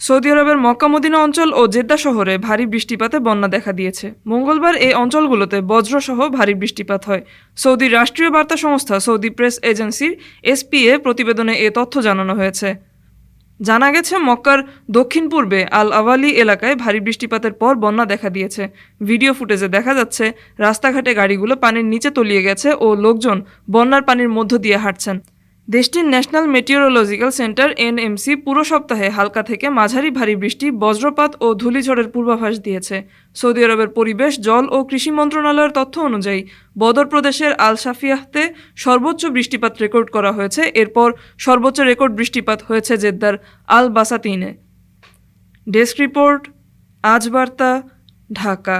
Saudi আরবের Mecca Medina অঞ্চল ও Jeddah শহরে ভারী বৃষ্টিপাতে বন্যা দেখা দিয়েছে। মঙ্গলবার এই অঞ্চলগুলোতে বজ্রসহ ভারী বৃষ্টিপাত হয়। সৌদির রাষ্ট্রীয় বার্তা সংস্থা সৌদি প্রেস এজেন্সির এসপিএ প্রতিবেদনে এ তথ্য জানানো হয়েছে। জানা গেছে, মক্কার দক্ষিণ পূর্বে আল আওয়ালি এলাকায় ভারী বৃষ্টিপাতের পর বন্যা দেখা দিয়েছে। ভিডিও ফুটেজে দেখা যাচ্ছে, রাস্তাঘাটে গাড়িগুলো পানির নিচে তলিয়ে গেছে ও লোকজন বন্যার পানির মধ্য দিয়ে হাঁটছেন। দেশটির ন্যাশনাল মেটিওরোলজিক্যাল সেন্টার, এনএমসি, পুরো সপ্তাহে হালকা থেকে মাঝারি ভারী বৃষ্টি, বজ্রপাত ও ধূলিঝড়ের পূর্বাভাস দিয়েছে। সৌদি আরবের পরিবেশ, জল ও কৃষি মন্ত্রণালয়ের তথ্য অনুযায়ী বদর প্রদেশের আল সাফিয়াহতে সর্বোচ্চ বৃষ্টিপাত রেকর্ড করা হয়েছে। এরপর সর্বোচ্চ রেকর্ড বৃষ্টিপাত হয়েছে জেদ্দার আল বাসাতিনে। ডেস্ক রিপোর্ট, আজ বার্তা, ঢাকা।